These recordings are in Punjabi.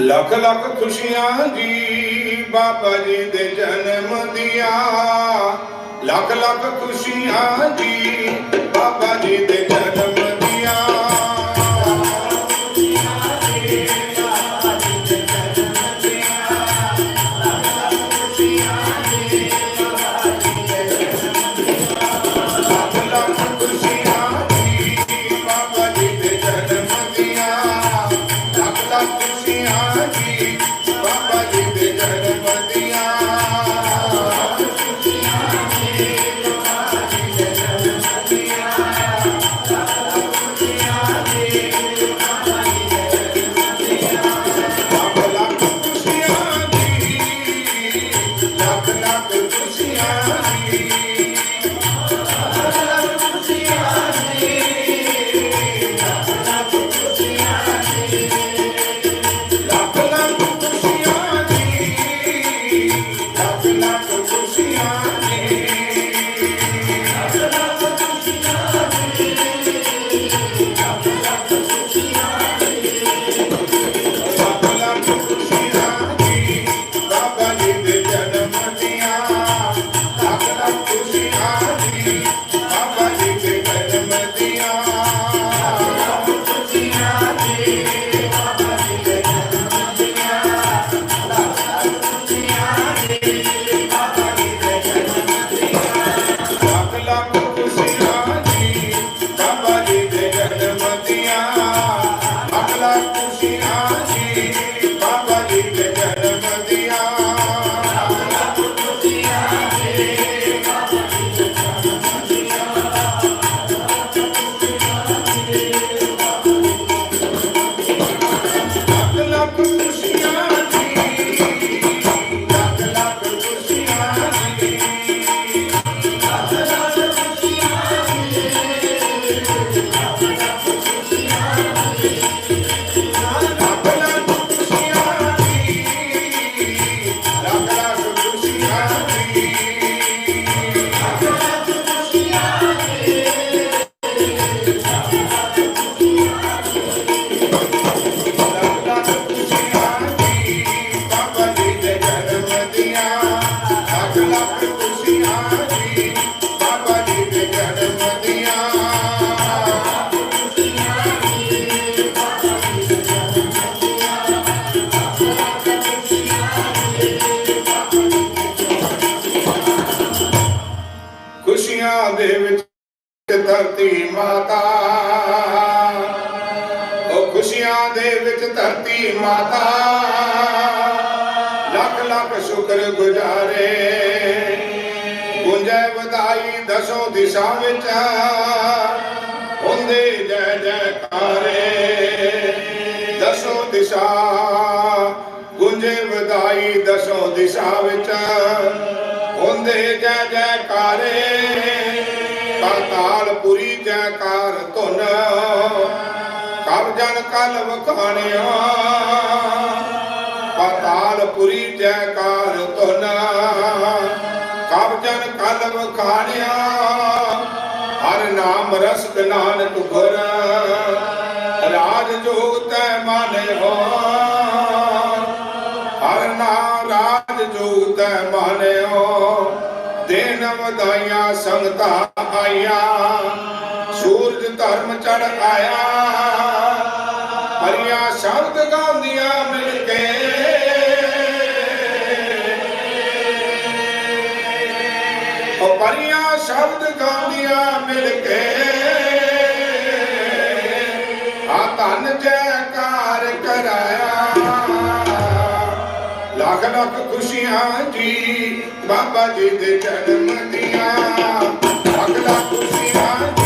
ਲੱਖ ਲੱਖ ਖੁਸ਼ੀਆਂ ਜੀ ਬਾਬਾ ਜੀ ਦੇ ਜਨਮ ਦੀਆਂ। ਲੱਖ ਲੱਖ ਖੁਸ਼ੀਆਂ ਜੀ ਬਾਬਾ ਜੀ ਦੇ ਜਨਮ ਲੱਖ ਧਰਤੀ ਮਾਤਾ। ਉਹ ਖੁਸ਼ੀਆਂ ਦੇ ਵਿੱਚ ਧਰਤੀ ਮਾਤਾ। ਲੱਖ ਲੱਖ ਸ਼ੁਕਰ ਗੁਜ਼ਾਰੇ। ਗੁੰਜੈ ਵਧਾਈ ਦਸੋਂ ਦਿਸ਼ਾ ਵਿੱਚ। ਹੁੰਦੇ ਜੈ ਜੈਕਾਰੇ ਦਸੋਂ ਦਿਸ਼ਾ, ਗੁੰਜੇ ਵਧਾਈ ਦਸੋਂ ਦਿਸ਼ਾ ਵਿੱਚ। ਹੁੰਦੇ ਜੈ ਜੈਕਾਰੇ ਪਾਤਾਲ ਪੁਰੀ ਜੈਕਾਰ ਧੁਨ। ਕਬ ਜਨ ਕਲ ਵਖਾਣਿਆ। ਪਾਤਾਲ ਪੁਰੀ ਜੈਕਾਰ ਧੁਨ। ਕਬ ਜਨ ਕਲ ਵਖਾਣਿਆ। ਹਰ ਨਾਮ ਰਸ ਨਾਨਕ ਗੁਰ। ਰਾਜ ਜੋਗ ਤੈ ਮਾਨੇ ਹੋ ਹਰ ਨਾਮ ਰਾਜ ਜੋਗ ਤੈ ਹੋ ਦੇਨ ਵਧਾਈਆਂ ਸੰਗਤਾਂ ਆਈਆਂ। ਸੂਰਜ ਧਰਮ ਚੜ ਆਇਆ। ਹਰੀਆਂ ਸ਼ਬਦ ਗਾਉਂਦੀਆਂ ਮਿਲ ਕੇ। ਉਹ ਪਰੀਆਂ ਸ਼ਬਦ ਗਾਉਂਦੀਆਂ ਮਿਲ ਕੇ। ਆ ਧੰਨ ਜੈਕਾਰ ਕਰਾਇਆ। ਲੱਖ ਲੱਖ ਖੁਸ਼ੀਆਂ ਜੀ ਬਾਬਾ ਜੀ ਦੇ ਜਨਮ ਦੀਆਂ ਲੱਖ ਲੱਖ ਖੁਸ਼ੀਆਂ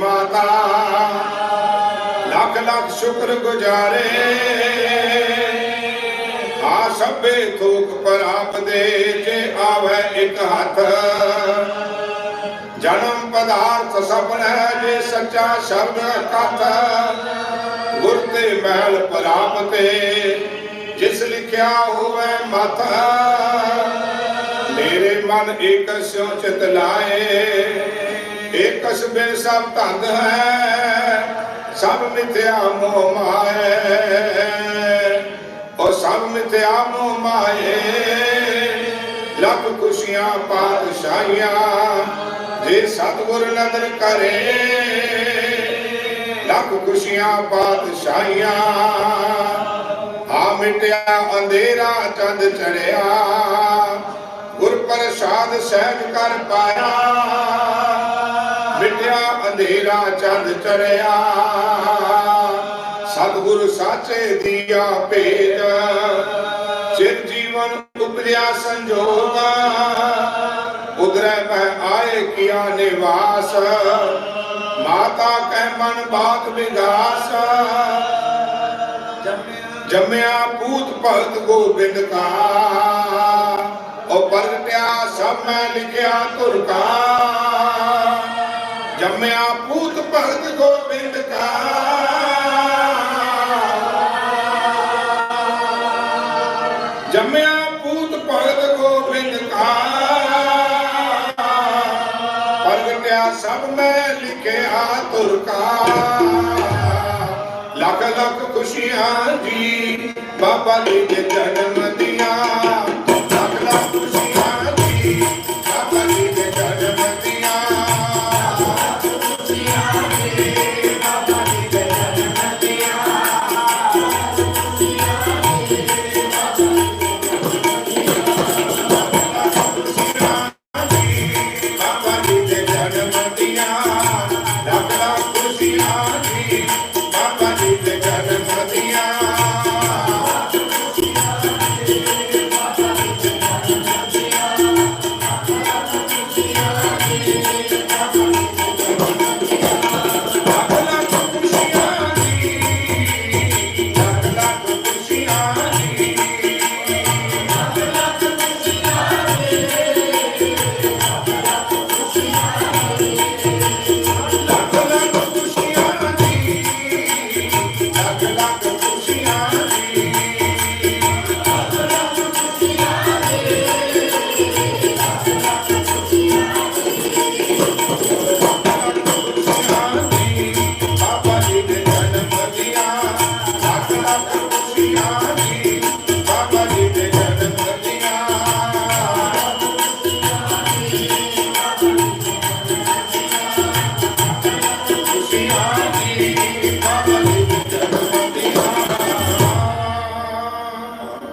ਦਾਤਾ ਲੱਖ ਲੱਖ ਸ਼ੁਕਰ ਗੁਜ਼ਾਰੇ। ਆ ਸਭੇ ਥੋਕ ਪ੍ਰਾਪ ਦੇ ਜੇ ਆਵੇ ਇੱਕ ਹੱਥ। ਜਨਮ ਪਦਾਰਥ ਸਭਨ ਹੈ ਜੇ ਸੱਚਾ ਸ਼ਬਦ ਕਥ ਗੁਰ ਤੇ ਮਹਿਲ ਪ੍ਰਾਪਤੇ ਜਿਸ ਲਿਖਿਆ ਹੋਵੇ ਮਤ ਮੇਰੇ ਮਨ ਇਕ ਸਿਉ ਚਿਤ ਲਾਏ। ਏਕਸ ਬਿਨ ਸਭ ਧੰਦ ਹੈ, ਸਭ ਮਿਥਿਆ ਮੋਹ ਮਾਏ ਉਹ ਸਭ ਮਿਥਿਆ ਮੋਹ ਮਾਏ ਲੱਖ ਖੁਸ਼ੀਆਂ ਪਾਤਸ਼ਾਹੀਆਂ, ਜੇ ਸਤਿਗੁਰ ਨਦਰ ਕਰੇ, ਲੱਖ ਖੁਸ਼ੀਆਂ ਪਾਤਸ਼ਾਹੀਆਂ। ਆ ਮਿਟਿਆ ਅੰਧੇਰਾ ਚੰਦ ਚੜਿਆ, ਗੁਰ ਪ੍ਰਸਾਦ ਸਹਿਜ ਕਰ ਪਾਇਆ। ਮਿਟਿਆ ਅੰਧੇਰਾ ਚੰਦ ਚੜਿਆ। ਸਤਿਗੁਰ ਸਾਚੇ ਦੀਆ ਭੇਦ ਚਿਰ ਜੀਵਨ ਉਪਰਿਆ ਸੰਜੋਗ। ਉਦਰੈ ਮੈਂ ਆਏ ਕੀਆ ਨਿਵਾਸ, ਮਾਤਾ ਕਹਿ ਮਨ ਬਾਤ ਵਿਗਾਸ ਜੰਮਿਆ ਪੂਤ ਭਗਤ ਗੋਬਿੰਦ ਕਾ। ਉਹ ਪ੍ਰਗਟਿਆ ਸਭ ਮੈਂ ਲਿਖਿਆ ਤੁਰ ਕਾ। ਜੰਮਿਆ ਪੂਤ ਭਗਤ ਗੋਬਿੰਦ ਕਾ। ਜੰਮਿਆ ਪੂਤ ਭਗਤ ਗੋਬਿੰਦ ਕਾ। ਪ੍ਰਗਟਿਆ ਸਭ ਮੈਂ ਲਿਖਿਆ ਤੁਰ ਕਾ। ਲੱਖ ਲੱਖ ਖੁਸ਼ੀਆਂ ਜੀ ਬਾਬਾ ਜੀ ਦੇ ਜਨਮ Thank you.